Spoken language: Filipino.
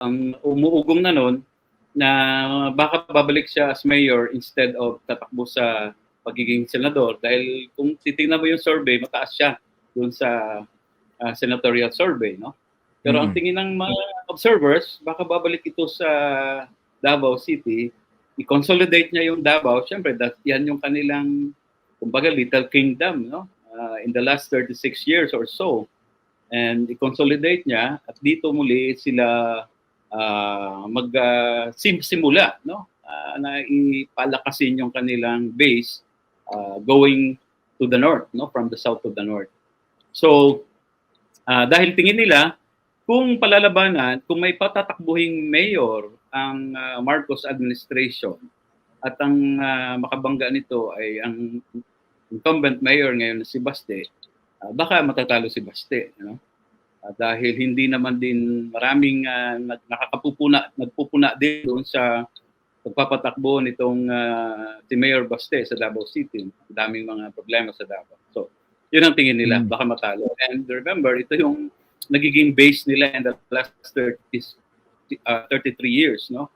um, umuugong na nun na baka babalik siya as mayor instead of tatakbo sa pagiging senador. Dahil kung titingnan mo yung survey mataas siya doon sa ah, senatorial survey no? Pero ang Mm. tingin ng mga observers baka babalik ito sa Davao City. I-consolidate niya yung Davao. Syempre that yan yung kanilang kumbaga little kingdom no? Ah, in the last 36 years or so. And i-consolidate niya at dito muli sila ah, mag ah, simula no? Ah, na ipalakasin yung kanilang base ah, going to the north no? From the south to the north. So ah, dahil tingin nila kung palalabanan kung may patatakbuhing mayor ang ah, Marcos administration at ang ah, makabangga nito ay ang incumbent mayor ngayon na si Baste ah, baka matatalo si Baste no Ah, dahil hindi naman din maraming nag- nakakapupuna nagpupuna din doon sa pagpapatakbo nitong ah, si Mayor Baste sa Davao City. Daming mga problema sa Davao. So, yun ang tingin nila, Mm. baka matalo. And remember, ito yung nagiging base nila in the last 30, ah, 33 years, no?